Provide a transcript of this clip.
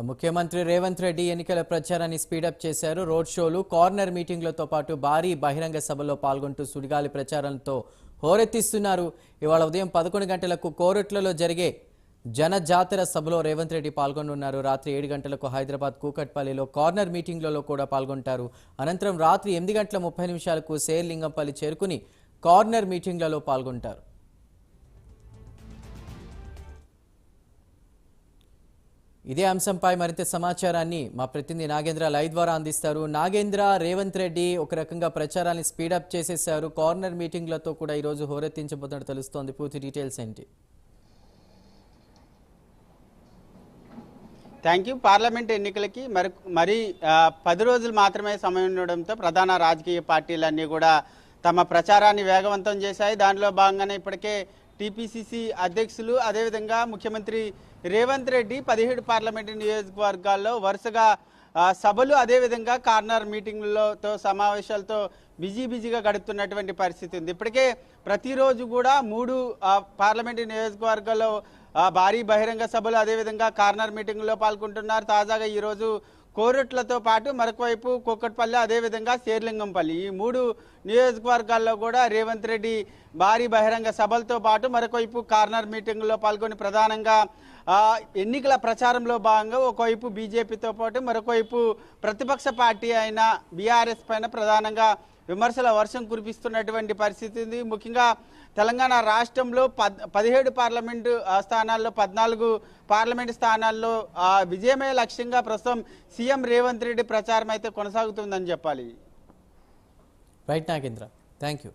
ముఖ్యమంత్రి రేవంత్ రెడ్డి ఎన్నికల ప్రచారాన్ని స్పీడప్ చేశారు. రోడ్ షోలు కార్నర్ మీటింగ్లతో పాటు భారీ బహిరంగ సభలో పాల్గొంటూ సుడిగాలి ప్రచారంతో హోరెత్తిస్తున్నారు. ఇవాళ ఉదయం పదకొండు గంటలకు కోరట్లలో జరిగే జన జాతర సభలో రేవంత్ రెడ్డి పాల్గొనున్నారు. రాత్రి ఏడు గంటలకు హైదరాబాద్ కూకట్పల్లిలో కార్నర్ మీటింగ్లలో కూడా పాల్గొంటారు. అనంతరం రాత్రి ఎనిమిది గంటల ముప్పై నిమిషాలకు సేర్లింగంపల్లి చేరుకుని కార్నర్ మీటింగ్లలో పాల్గొంటారు. ఇదే అంశంపై మరింత సమాచారాన్ని మా ప్రతినిధి నాగేంద్ర లైవ్ ద్వారా అందిస్తారు. నాగేంద్ర రేవంత్ రెడ్డి ఒక రకంగా ప్రచారాన్ని స్పీడప్ చేసేశారు. కార్నర్ మీటింగ్లతో కూడా ఈరోజు హోరెత్తించబోతున్నట్టు తెలుస్తోంది. పూర్తి డీటెయిల్స్ ఏంటి? Thank you. పార్లమెంట్ ఎన్నికలకి మరి మరి పది రోజులు మాత్రమే సమయం ఉండడంతో ప్రధాన రాజకీయ పార్టీలన్నీ కూడా తమ ప్రచారాన్ని వేగవంతం చేశాయి. దానిలో భాగంగానే ఇప్పటికే టీపీసీసీ అధ్యక్షులు అదేవిధంగా ముఖ్యమంత్రి రేవంత్ రెడ్డి పదిహేడు పార్లమెంటు నియోజకవర్గాల్లో వరుసగా సభలు అదేవిధంగా కార్నర్ మీటింగ్లతో సమావేశాలతో బిజీ బిజీగా గడుపుతున్నటువంటి పరిస్థితి ఉంది. ఇప్పటికే ప్రతిరోజు కూడా మూడు ఆ, పార్లమెంటు నియోజకవర్గాల్లో భారీ బహిరంగ సభలు అదేవిధంగా కార్నర్ మీటింగ్లో పాల్గొంటున్నారు. తాజాగా ఈరోజు కోరట్లతో పాటు మరొకవైపు కుక్కట్పల్లి అదేవిధంగా శేర్లింగంపల్లి. ఈ మూడు నియోజకవర్గాల్లో కూడా రేవంత్ రెడ్డి భారీ బహిరంగ సభలతో పాటు మరొకవైపు కార్నర్ మీటింగ్లో పాల్గొని ప్రధానంగా ఎన్నికల ప్రచారంలో భాగంగా ఒకవైపు బీజేపీతో పాటు మరొకవైపు ప్రతిపక్ష పార్టీ అయిన బీఆర్ఎస్ పైన ప్రధానంగా విమర్శల వర్షం కురిపిస్తున్నటువంటి పరిస్థితి ఉంది. ముఖ్యంగా తెలంగాణ రాష్ట్రంలో పద్ పదిహేడు పార్లమెంటు ఆ, స్థానాల్లో పద్నాలుగు పార్లమెంటు స్థానాల్లో ఆ, విజయమే లక్ష్యంగా ప్రస్తుతం సీఎం రేవంత్ రెడ్డి ప్రచారం అయితే కొనసాగుతుందని చెప్పాలి. రైట్ నాగేంద్ర. Thank you